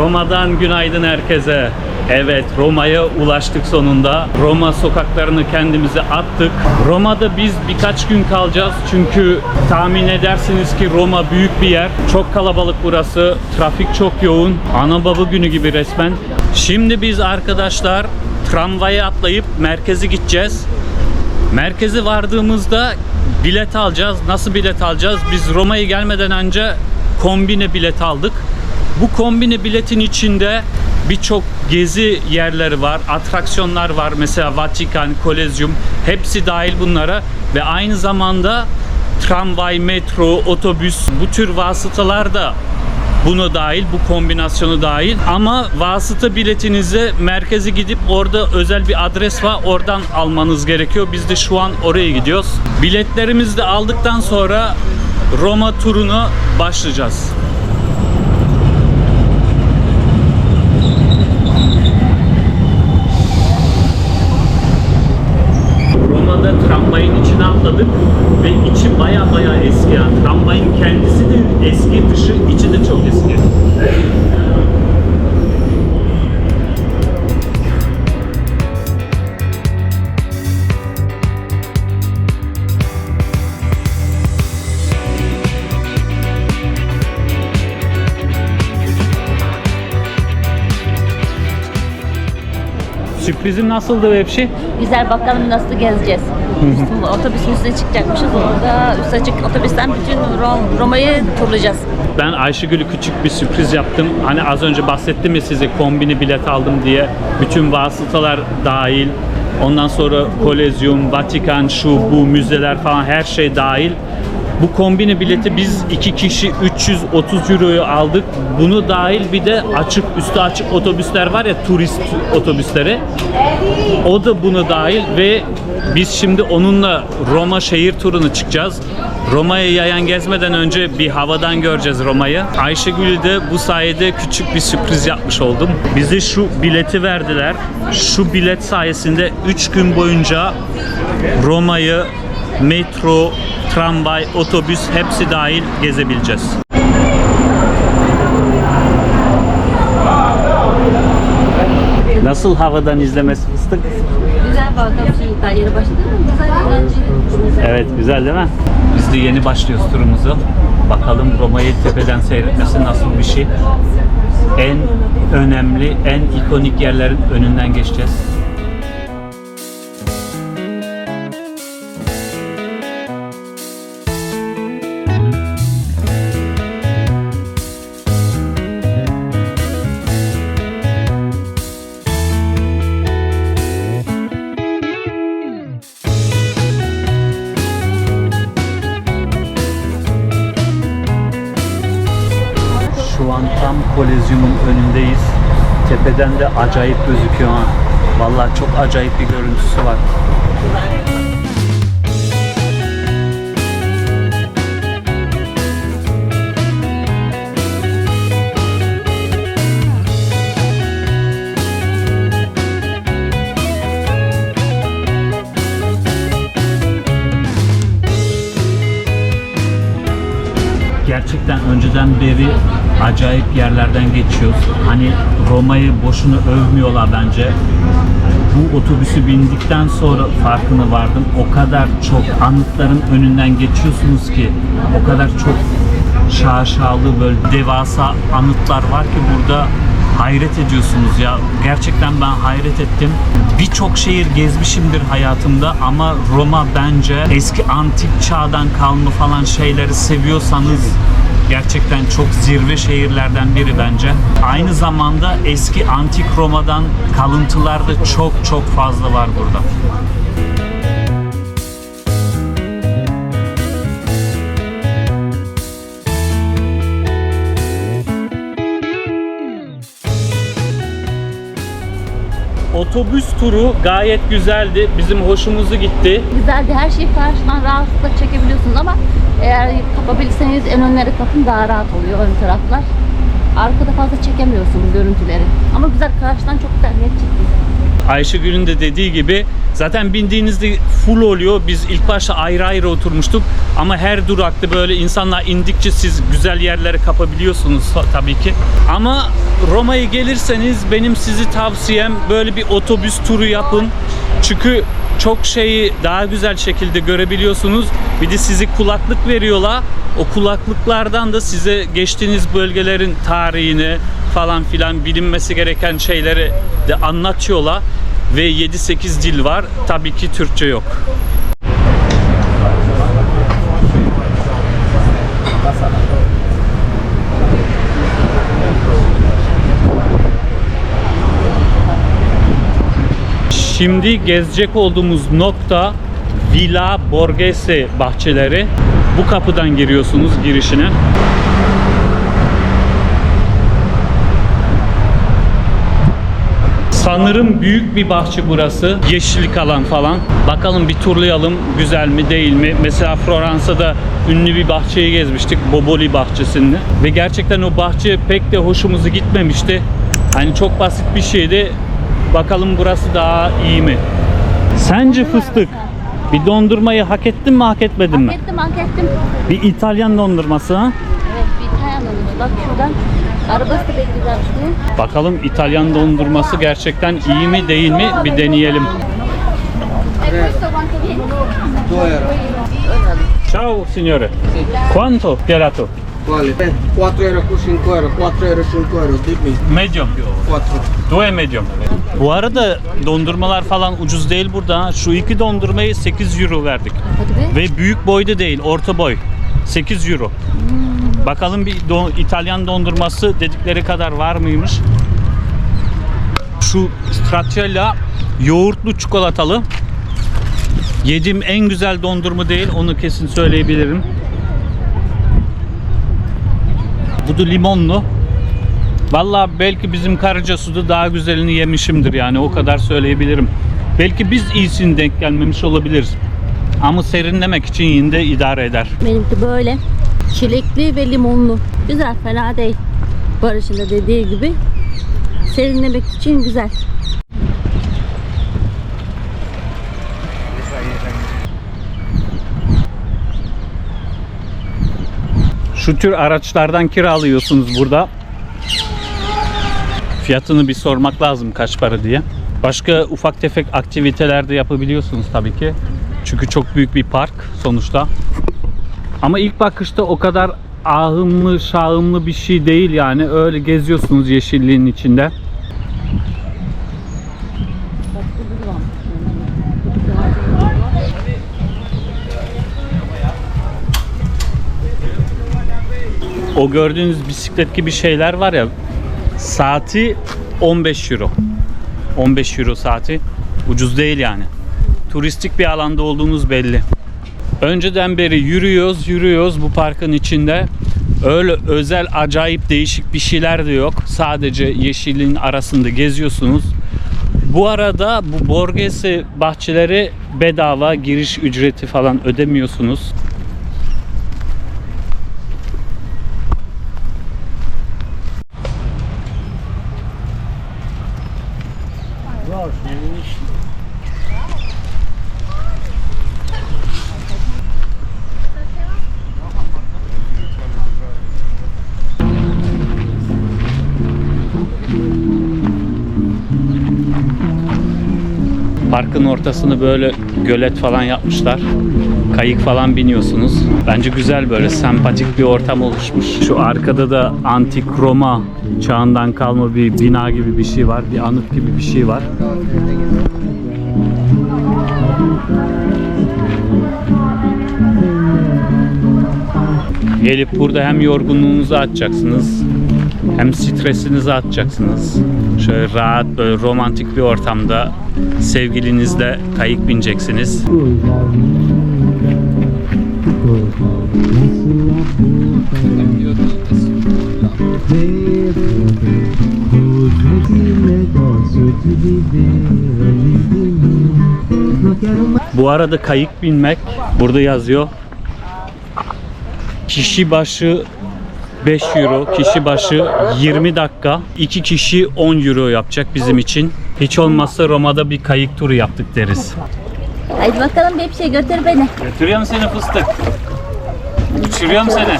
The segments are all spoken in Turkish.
Roma'dan günaydın herkese. Evet Roma'ya ulaştık sonunda. Roma sokaklarını kendimize attık. Roma'da biz birkaç gün kalacağız. Çünkü tahmin edersiniz ki Roma büyük bir yer. Çok kalabalık burası. Trafik çok yoğun. Ana baba günü gibi resmen. Şimdi biz arkadaşlar tramvaya atlayıp merkeze gideceğiz. Merkeze vardığımızda bilet alacağız. Nasıl bilet alacağız? Biz Roma'ya gelmeden önce kombine bilet aldık. Bu kombine biletin içinde birçok gezi yerleri var, atraksiyonlar var. Mesela Vatikan, Kolezyum hepsi dahil bunlara ve aynı zamanda tramvay, metro, otobüs bu tür vasıtalar da bunu dahil, bu kombinasyonu dahil. Ama vasıta biletinizi merkeze gidip orada özel bir adres var. Oradan almanız gerekiyor. Biz de şu an oraya gidiyoruz. Biletlerimizi de aldıktan sonra Roma turunu başlayacağız. Sürprizim nasıldı Vepşi? Güzel bakalım nasıl gezeceğiz. Otobüsün üstüne çıkacakmışız. Orada üst açık otobüsten bütün Rom- Roma'yı turlayacağız. Ben Ayşegül'ü küçük bir sürpriz yaptım. Hani az önce bahsettim ya size kombini bilet aldım diye. Bütün vasıtalar dahil. Ondan sonra Kolezyum, Vatikan, şu bu müzeler falan her şey dahil. Bu kombini bileti biz iki kişi 330 euroyu aldık. Bunu dahil bir de açık üstü açık otobüsler var ya turist otobüsleri. O da bunu dahil ve biz şimdi onunla Roma şehir turunu çıkacağız. Roma'yı yayan gezmeden önce bir havadan göreceğiz Roma'yı. Ayşegül'ü de bu sayede küçük bir sürpriz yapmış oldum. Bize şu bileti verdiler. Şu bilet sayesinde 3 gün boyunca Roma'yı metro, tramvay, otobüs hepsi dahil gezebileceğiz. Nasıl havadan izlemesi fıstık? Güzel bakalım daha yeni başladı. Güzel eğlenceli. Evet güzel değil mi? Biz de yeni başlıyoruz turumuzu. Bakalım Roma'yı tepeden seyretmesi nasıl bir şey. En önemli, en ikonik yerlerin önünden geçeceğiz. Kolezyum'un önündeyiz. Tepeden de acayip gözüküyor ha. Vallahi çok acayip bir görüntüsü var. Gerçekten önceden beri acayip yerlerden geçiyoruz. Hani Roma'yı boşuna övmüyorlar bence. Bu otobüsü bindikten sonra farkına vardım. O kadar çok anıtların önünden geçiyorsunuz ki o kadar çok şaşalı böyle devasa anıtlar var ki burada hayret ediyorsunuz ya. Gerçekten ben hayret ettim. Birçok şehir gezmişimdir hayatımda ama Roma bence eski antik çağdan kalma falan şeyleri seviyorsanız gerçekten çok zirve şehirlerden biri bence. Aynı zamanda eski antik Roma'dan kalıntılar da çok çok fazla var burada. Otobüs turu gayet güzeldi. Bizim hoşumuzu gitti. Güzeldi. Her şeyi karşıdan rahatlıkla çekebiliyorsunuz ama eğer kapabilirseniz en önleri kapın daha rahat oluyor ön taraflar. Arkada fazla çekemiyorsunuz görüntüleri. Ama güzel karşıdan çok güzel net çekti. Ayşegül'ün de dediği gibi zaten bindiğinizde full oluyor. Biz ilk başta ayrı ayrı oturmuştuk ama her durakta böyle insanlar indikçe siz güzel yerlere kapabiliyorsunuz ta- tabii ki. Ama Roma'ya gelirseniz benim sizi tavsiyem böyle bir otobüs turu yapın. Çünkü çok şeyi daha güzel şekilde görebiliyorsunuz. Bir de size kulaklık veriyorlar. O kulaklıklardan da size geçtiğiniz bölgelerin tarihini falan filan bilinmesi gereken şeyleri de anlatıyorlar. Ve 7-8 dil var. Tabii ki Türkçe yok. Şimdi gezecek olduğumuz nokta Villa Borghese bahçeleri. Bu kapıdan giriyorsunuz girişine. Sanırım büyük bir bahçe burası. Yeşillik alan falan. Bakalım bir turlayalım güzel mi değil mi? Mesela Floransa'da ünlü bir bahçeyi gezmiştik. Boboli bahçesini. Ve gerçekten o bahçe pek de hoşumuza gitmemişti. Hani çok basit bir şeydi. Bakalım burası daha iyi mi? Sence fıstık bir dondurmayı hak ettin mi hak etmedin mi? Hak ettim hak ettim. Bir İtalyan dondurması ha? Evet bir İtalyan olmuş. Bak şuradan. Arabası da bu. Bakalım İtalyan dondurması gerçekten iyi mi değil mi bir deneyelim. Ciao signore. Quanto gelato? Quale? Eh, 4 euro con 5 euro, 4 euro 5 euro, dimmi. Medium. 4. Due medium. Bu arada dondurmalar falan ucuz değil burada. Şu iki dondurmayı 8 euro verdik. Hadi be. Ve büyük boyda değil, orta boy. 8 euro. Bakalım bir do- İtalyan dondurması dedikleri kadar var mıymış? Şu stracciatella yoğurtlu çikolatalı. Yediğim en güzel dondurma değil, onu kesin söyleyebilirim. Bu da limonlu. Vallahi belki bizim Karacasu'da daha güzelini yemişimdir yani o kadar söyleyebilirim. Belki biz iyisini denk gelmemiş olabiliriz. Ama serinlemek için yine de idare eder. Benimki böyle. Çilekli ve limonlu. Güzel fena değil. Barış'ın da dediği gibi. Serinlemek için güzel. Şu tür araçlardan kiralıyorsunuz burada. Fiyatını bir sormak lazım kaç para diye. Başka ufak tefek aktiviteler de yapabiliyorsunuz tabii ki. Çünkü çok büyük bir park sonuçta. Ama ilk bakışta o kadar ahımlı şahımlı bir şey değil yani. Öyle geziyorsunuz yeşilliğin içinde. O gördüğünüz bisiklet gibi şeyler var ya saati 15 euro. 15 euro saati. Ucuz değil yani. Turistik bir alanda olduğumuz belli. Önceden beri yürüyoruz, yürüyoruz bu parkın içinde. Öyle özel, acayip, değişik bir şeyler de yok. Sadece yeşilin arasında geziyorsunuz. Bu arada bu Borghese bahçeleri bedava, giriş ücreti falan ödemiyorsunuz. Ortasını böyle gölet falan yapmışlar. Kayık falan biniyorsunuz. Bence güzel böyle sempatik bir ortam oluşmuş. Şu arkada da antik Roma çağından kalma bir bina gibi bir şey var. Bir anıt gibi bir şey var. Gelip burada hem yorgunluğunuzu atacaksınız hem stresinizi atacaksınız. Şöyle rahat böyle romantik bir ortamda sevgilinizle kayık bineceksiniz. Bu arada kayık binmek burada yazıyor. Kişi başı 5 euro kişi başı 20 dakika 2 kişi 10 euro yapacak bizim için. Hiç olmazsa Roma'da bir kayık turu yaptık deriz. Haydi bakalım bir şey götür beni. Götürüyorum seni fıstık. Uçuruyorum seni.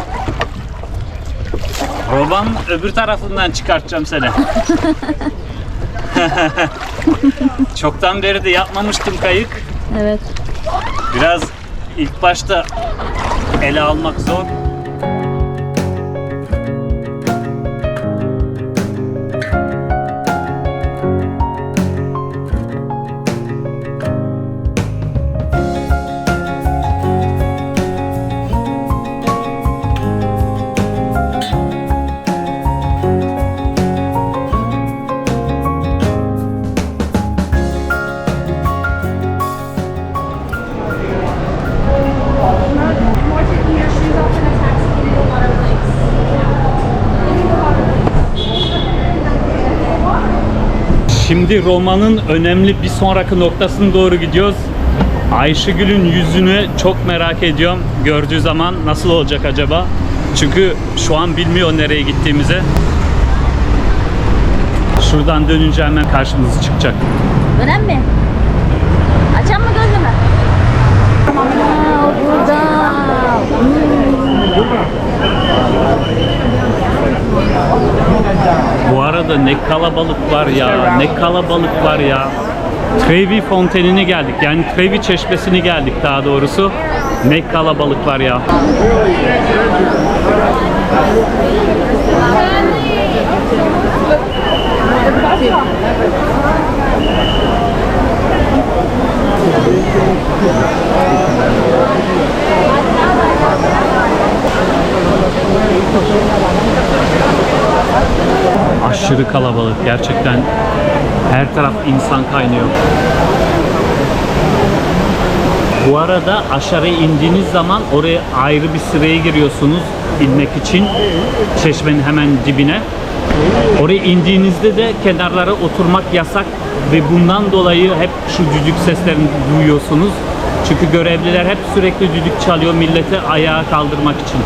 Roma'nın öbür tarafından çıkartacağım seni. Çoktan beri de yapmamıştım kayık. Evet. Biraz ilk başta ele almak zor. Şimdi romanın önemli bir sonraki noktasına doğru gidiyoruz. Ayşegül'ün yüzünü çok merak ediyorum. Gördüğü zaman nasıl olacak acaba? Çünkü şu an bilmiyor nereye gittiğimizi. Şuradan dönünce hemen karşımıza çıkacak. Dönem mi? Açan mı gözümü? Aa, burada. Bu arada ne kalabalık var ya, ne kalabalık var ya. Trevi Fonteni'ne geldik. Yani Trevi Çeşmesi'ne geldik daha doğrusu. Ne kalabalık var ya. Aşırı kalabalık gerçekten. Her taraf insan kaynıyor. Bu arada aşağı indiğiniz zaman oraya ayrı bir sıraya giriyorsunuz inmek için. Çeşmenin hemen dibine. Oraya indiğinizde de kenarlara oturmak yasak ve bundan dolayı hep şu düdük seslerini duyuyorsunuz. Çünkü görevliler hep sürekli düdük çalıyor milleti ayağa kaldırmak için.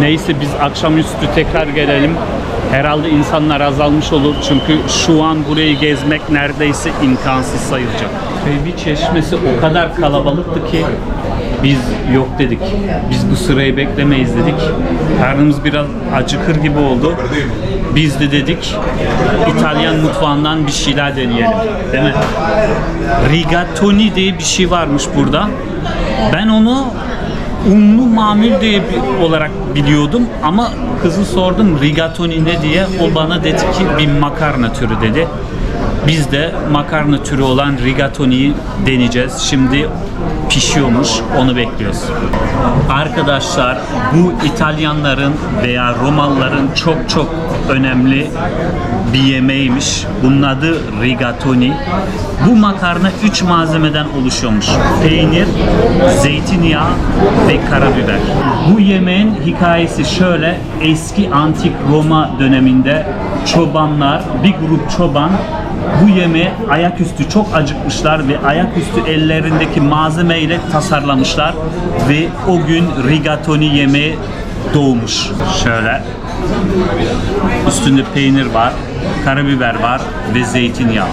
Neyse biz akşamüstü tekrar gelelim. Herhalde insanlar azalmış olur çünkü şu an burayı gezmek neredeyse imkansız sayılacak. Trevi Çeşmesi o kadar kalabalıktı ki biz yok dedik. Biz bu sırayı beklemeyiz dedik. Karnımız biraz acıkır gibi oldu. Biz de dedik İtalyan mutfağından bir şeyler deneyelim. Değil mi? Rigatoni diye bir şey varmış burada. Ben onu unlu mamul diye bir, olarak biliyordum ama kızı sordum rigatoni ne diye o bana dedi ki bir makarna türü dedi. Biz de makarna türü olan rigatoniyi deneyeceğiz. Şimdi pişiyormuş onu bekliyoruz. Arkadaşlar bu İtalyanların veya Romalıların çok çok önemli bir yemeğiymiş. Bunun adı rigatoni. Bu makarna 3 malzemeden oluşuyormuş. Peynir, zeytinyağı ve karabiber. Bu yemeğin hikayesi şöyle. Eski antik Roma döneminde çobanlar, bir grup çoban bu yemeği ayaküstü çok acıkmışlar ve ayaküstü ellerindeki malzemeyle tasarlamışlar ve o gün rigatoni yemeği doğmuş. Şöyle üstünde peynir var, karabiber var ve zeytinyağı.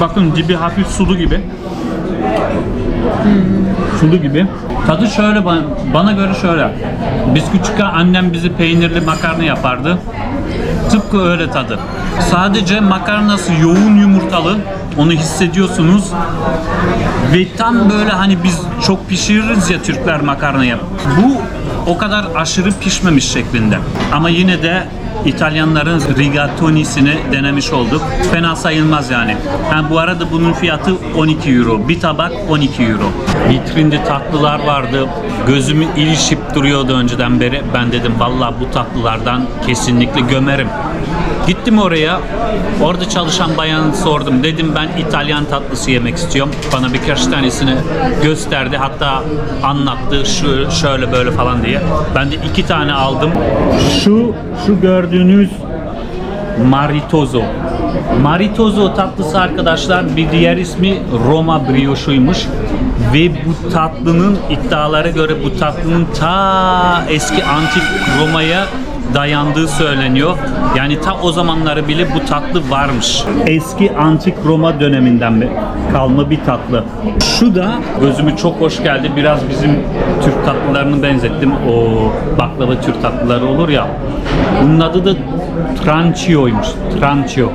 Bakın dibi hafif sulu gibi. Sulu gibi. Tadı şöyle bana, göre şöyle. Biz küçükken annem bizi peynirli makarna yapardı. Tıpkı öyle tadı. Sadece makarnası yoğun yumurtalı. Onu hissediyorsunuz. Ve tam böyle hani biz çok pişiririz ya Türkler makarnayı. Bu o kadar aşırı pişmemiş şeklinde. Ama yine de İtalyanların rigatonisini denemiş olduk. Fena sayılmaz yani. Ha, bu arada bunun fiyatı 12 euro. Bir tabak 12 euro. Vitrinde tatlılar vardı. Gözümü ilişip duruyordu önceden beri. Ben dedim vallahi bu tatlılardan kesinlikle gömerim. Gittim oraya. Orada çalışan bayanı sordum. Dedim ben İtalyan tatlısı yemek istiyorum. Bana birkaç tanesini gösterdi. Hatta anlattı şu şöyle böyle falan diye. Ben de iki tane aldım. Şu şu gördüğünüz Maritozo. Maritozo tatlısı arkadaşlar bir diğer ismi Roma brioche'uymuş. Ve bu tatlının iddialara göre bu tatlının ta eski antik Roma'ya dayandığı söyleniyor. Yani ta o zamanları bile bu tatlı varmış. Eski antik Roma döneminden mi kalma bir tatlı. Şu da gözümü çok hoş geldi. Biraz bizim Türk tatlılarını benzettim. O baklava Türk tatlıları olur ya. Bunun adı da Trancio'ymuş. Trancio.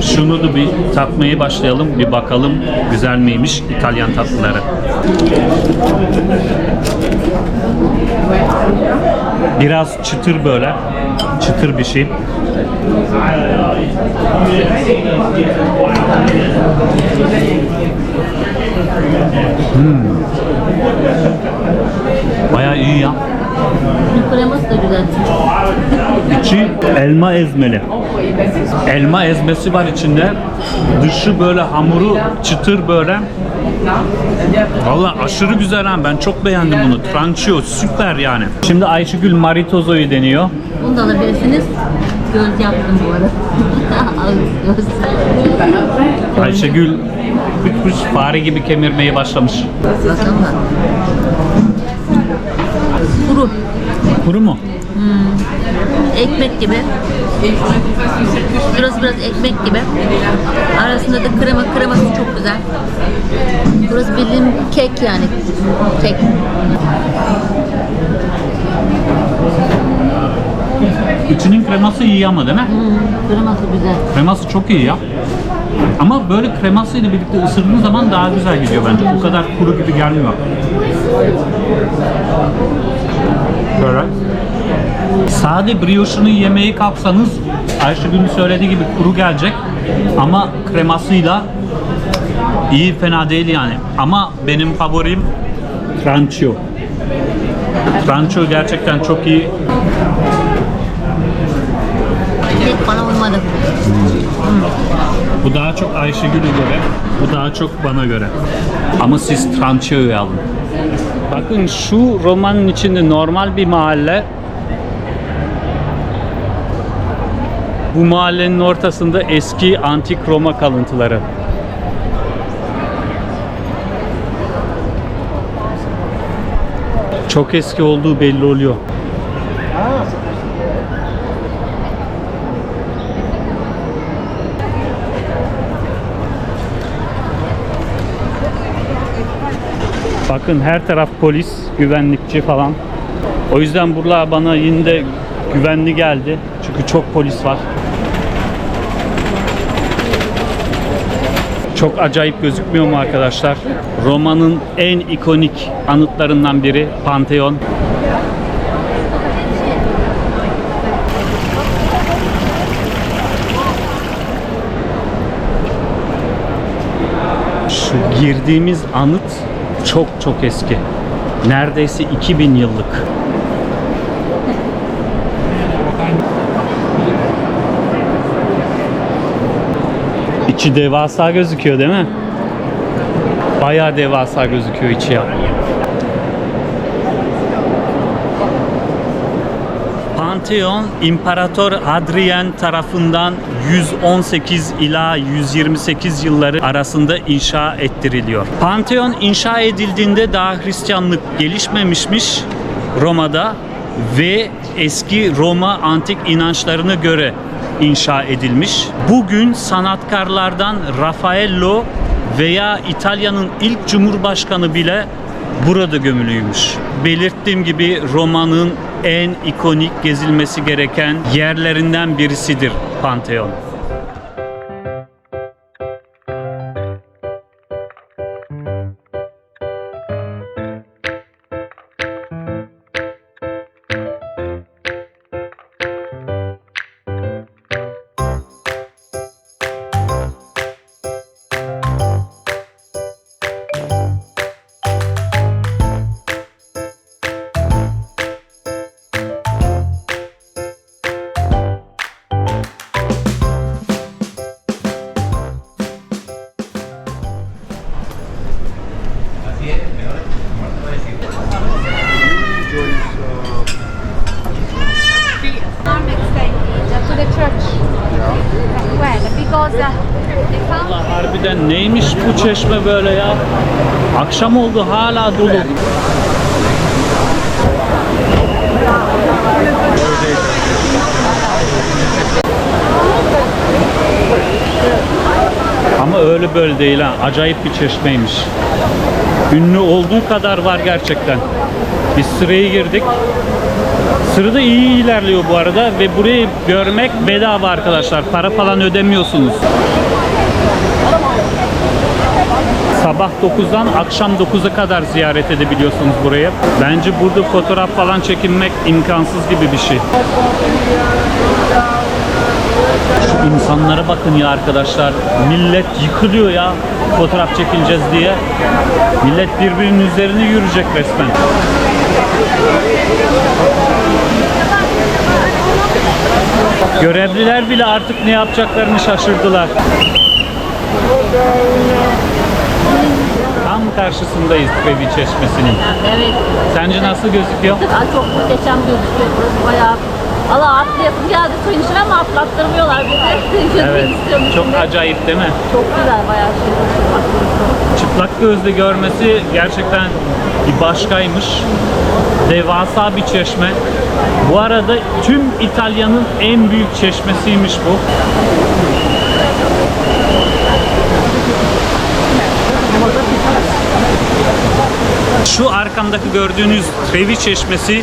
Şunu da bir tatmaya başlayalım. Bir bakalım güzel miymiş İtalyan tatlıları. Biraz çıtır böyle. Çıtır bir şey. Hmm. Bayağı iyi ya. Kreması da güzel. İçi elma ezmeli. Elma ezmesi var içinde. Dışı böyle hamuru çıtır böyle. Valla aşırı güzel ha. Ben çok beğendim bunu. Tranchio süper yani. Şimdi Ayşegül Maritozo'yu deniyor. Bunu da alabilirsiniz. Göz yaptım bu arada. Göz. Ayşegül bitmiş fare gibi kemirmeye başlamış. Bakalım da. Kuru. Kuru mu? Ekmek gibi. Burası biraz ekmek gibi. Arasında da krema, kreması çok güzel. Burası bildiğim kek yani. Kek. İçinin kreması iyi ama değil mi? Hmm, kreması güzel. Kreması çok iyi ya. Ama böyle kremasıyla birlikte ısırdığın zaman daha güzel gidiyor bence. Bu kadar kuru gibi gelmiyor. Böyle. Sade brioche'unu yemeye kalksanız Ayşegül'ün söylediği gibi kuru gelecek. Ama kremasıyla iyi fena değil yani. Ama benim favorim Trancio. Trancio gerçekten çok iyi. Kek bana uymadı. Bu daha çok Ayşegül'e göre, bu daha çok bana göre. Ama siz Trancio'yu alın. Bakın şu romanın içinde normal bir mahalle. Bu mahallenin ortasında eski antik Roma kalıntıları. Çok eski olduğu belli oluyor. Bakın her taraf polis, güvenlikçi falan. O yüzden buralar bana yine de güvenli geldi. Çünkü çok polis var. Çok acayip gözükmüyor mu arkadaşlar? Roma'nın en ikonik anıtlarından biri Pantheon. Şu girdiğimiz anıt çok çok eski. Neredeyse 2000 yıllık. İçi devasa gözüküyor değil mi? Bayağı devasa gözüküyor içi ya. Pantheon İmparator Hadrian tarafından 118 ila 128 yılları arasında inşa ettiriliyor. Pantheon inşa edildiğinde daha Hristiyanlık gelişmemişmiş Roma'da ve eski Roma antik inançlarına göre inşa edilmiş. Bugün sanatkarlardan Raffaello veya İtalya'nın ilk cumhurbaşkanı bile burada gömülüymüş. Belirttiğim gibi Roma'nın en ikonik gezilmesi gereken yerlerinden birisidir Pantheon. Harbiden neymiş bu çeşme böyle ya? Akşam oldu hala dolu. Ama öyle böyle değil ha. Acayip bir çeşmeymiş. Ünlü olduğu kadar var gerçekten. Biz sıraya girdik. Sırada iyi ilerliyor bu arada ve burayı görmek bedava arkadaşlar. Para falan ödemiyorsunuz. Sabah 9'dan akşam 9'a kadar ziyaret edebiliyorsunuz burayı. Bence burada fotoğraf falan çekinmek imkansız gibi bir şey. Şu insanlara bakın ya arkadaşlar. Millet yıkılıyor ya fotoğraf çekileceğiz diye. Millet birbirinin üzerine yürüyecek resmen. Görevliler bile artık ne yapacaklarını şaşırdılar. Tam karşısındayız Trevi Çeşmesi'nin. Evet. Sence nasıl gözüküyor? Aa, çok muhteşem gözüküyor burası bayağı. Valla atlayasım geldi suyun içine ama atlattırmıyorlar bizi. Evet. Çok içinde. acayip değil mi? Çok güzel bayağı şey. Çıplak gözle görmesi gerçekten bir başkaymış. Devasa bir çeşme. Bu arada tüm İtalya'nın en büyük çeşmesiymiş bu. Şu arkamdaki gördüğünüz Trevi Çeşmesi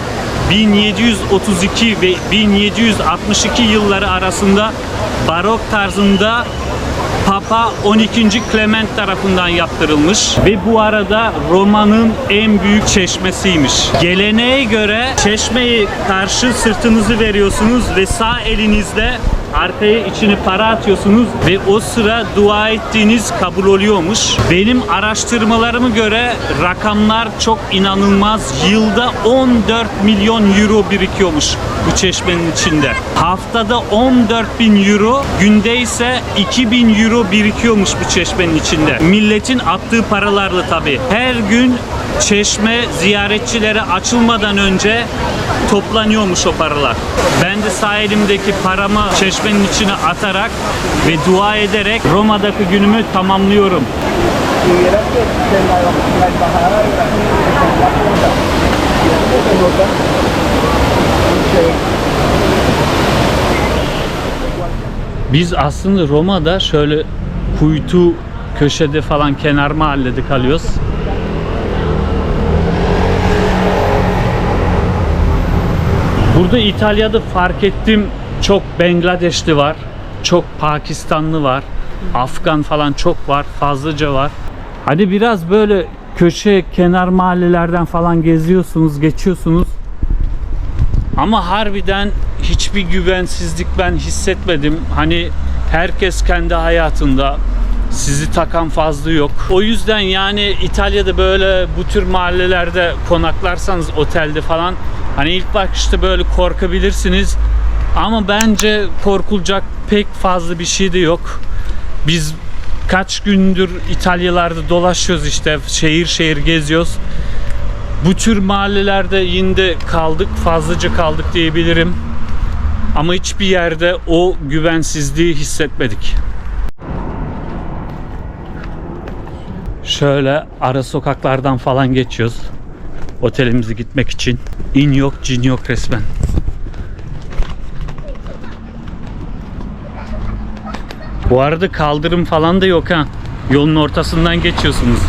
1732 ve 1762 yılları arasında barok tarzında Papa 12. Clement tarafından yaptırılmış ve bu arada Roma'nın en büyük çeşmesiymiş. Geleneğe göre çeşmeyi karşı sırtınızı veriyorsunuz ve sağ elinizle arkaya içine para atıyorsunuz ve o sıra dua ettiğiniz kabul oluyormuş. Benim araştırmalarıma göre rakamlar çok inanılmaz. Yılda 14 milyon euro birikiyormuş bu çeşmenin içinde. Haftada 14 bin euro, günde ise 2000 euro birikiyormuş bu çeşmenin içinde. Milletin attığı paralarla tabii. Her gün çeşme ziyaretçilere açılmadan önce toplanıyormuş o paralar. Ben de sağ elimdeki paramı çeşmenin içine atarak ve dua ederek Roma'daki günümü tamamlıyorum. Biz aslında Roma'da şöyle kuytu köşede falan kenar mahallede kalıyoruz. Burada İtalya'da fark ettim çok Bangladeşli var, çok Pakistanlı var, Afgan falan çok var, fazlaca var. Hadi biraz böyle köşe kenar mahallelerden falan geziyorsunuz, geçiyorsunuz. Ama harbiden hiçbir güvensizlik ben hissetmedim. Hani herkes kendi hayatında sizi takan fazla yok. O yüzden yani İtalya'da böyle bu tür mahallelerde konaklarsanız otelde falan hani ilk bakışta böyle korkabilirsiniz. Ama bence korkulacak pek fazla bir şey de yok. Biz kaç gündür İtalyalarda dolaşıyoruz işte şehir şehir geziyoruz. Bu tür mahallelerde yine de kaldık, fazlaca kaldık diyebilirim. Ama hiçbir yerde o güvensizliği hissetmedik. Şöyle ara sokaklardan falan geçiyoruz. Otelimize gitmek için. İn yok, cin yok resmen. Bu arada kaldırım falan da yok ha. Yolun ortasından geçiyorsunuz.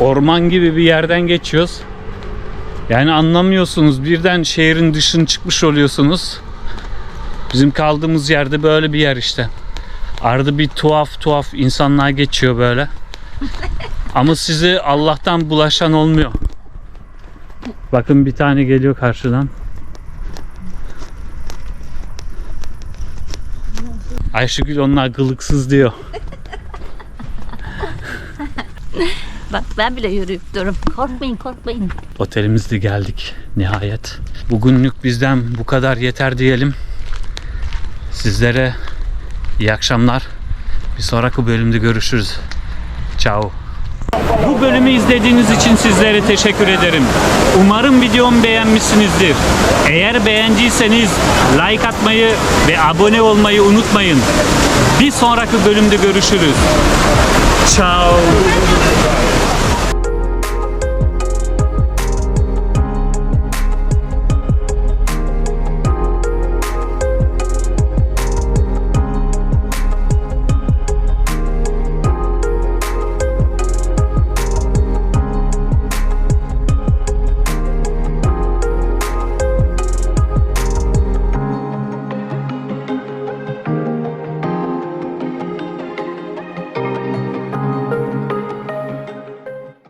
orman gibi bir yerden geçiyoruz. Yani anlamıyorsunuz. Birden şehrin dışına çıkmış oluyorsunuz. Bizim kaldığımız yerde böyle bir yer işte. Arada bir tuhaf tuhaf insanlar geçiyor böyle. Ama size Allah'tan bulaşan olmuyor. Bakın bir tane geliyor karşıdan. Ayşegül onlar gılıksız diyor. Bak ben bile yürüyüp durum. Korkmayın korkmayın. Otelimizde geldik nihayet. Bugünlük bizden bu kadar yeter diyelim. Sizlere iyi akşamlar. Bir sonraki bölümde görüşürüz. Ciao. Bu bölümü izlediğiniz için sizlere teşekkür ederim. Umarım videomu beğenmişsinizdir. Eğer beğendiyseniz like atmayı ve abone olmayı unutmayın. Bir sonraki bölümde görüşürüz. Ciao.